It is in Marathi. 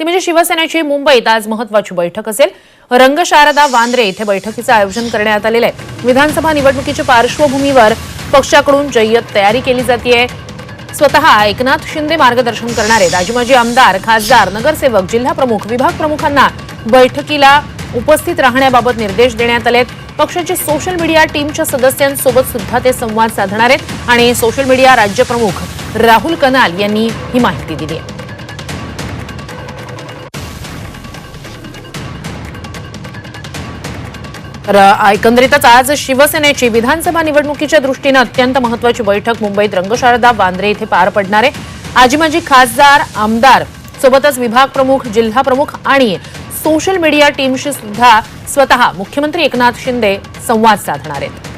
ती म्हणजे शिवसेनेची मुंबईत आज महत्वाची बैठक असेल. रंगशारदा वांद्रे इथे बैठकीचं आयोजन करण्यात आलेलं आहे. विधानसभा निवडणुकीच्या पार्श्वभूमीवर पक्षाकडून जय्यत तयारी केली जाते स्वतः एकनाथ शिंदे मार्गदर्शन करणारे राजमाजी आमदार खासदार नगरसेवक जिल्हा प्रमुख विभाग प्रमुखांना बैठकीला उपस्थित राहण्याबाबत निर्देश देण्यात आले पक्षाची सोशल मीडिया टीमच्या सदस्यांसोबत सुद्धा ते संवाद साधणार आहेत. आणि सोशल मीडिया राज्यप्रमुख राहुल कनाल यांनी ही माहिती दिली आहे. तर एकंदरीतच आज शिवसेनेची विधानसभा निवडणुकीच्या दृष्टीनं अत्यंत महत्वाची बैठक. मुंबईत रंगशारदा वांद्रे इथे पार पडणार आहे. आजी माजी खासदार आमदार सोबतच विभाग प्रमुख जिल्हा प्रमुख आणि सोशल मीडिया टीमशी सुद्धा स्वतः मुख्यमंत्री एकनाथ शिंदे संवाद साधणार आहेत.